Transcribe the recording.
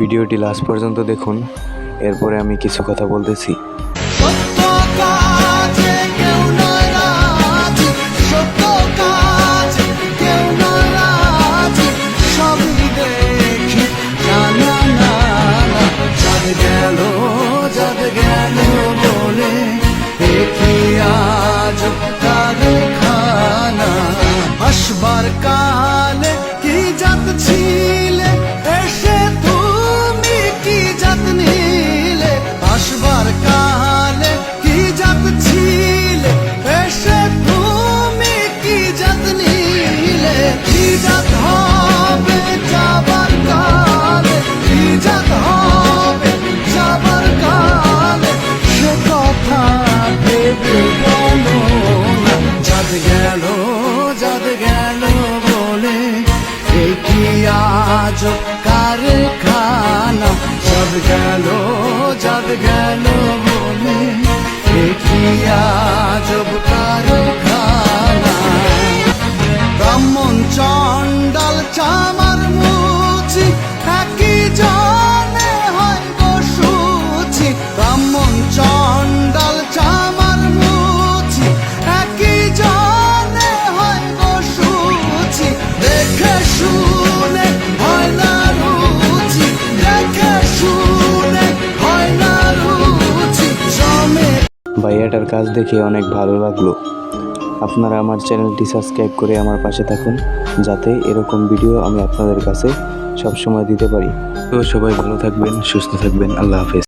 ভিডিওটি লাস্ট পর্যন্ত দেখুন। এরপরে আমি কিছু কথা বলতেছি। যাদ গেল বলে কি আজ কারখানা? সব গেল যাদ গেল বলে কি আজ কারখানা? ব্রাহ্মণ চণ্ডাল চামার ভাইয়াটার কাজ দেখে অনেক ভালো লাগল। আপনারা আমার চ্যানেলটি সাবস্ক্রাইব করে আমার পাশে থাকুন, যাতে এরকম ভিডিও আমি আপনাদের কাছে সবসময় দিতে পারি। তো সবাই ভালো থাকবেন, সুস্থ থাকবেন, আল্লাহ হাফেজ।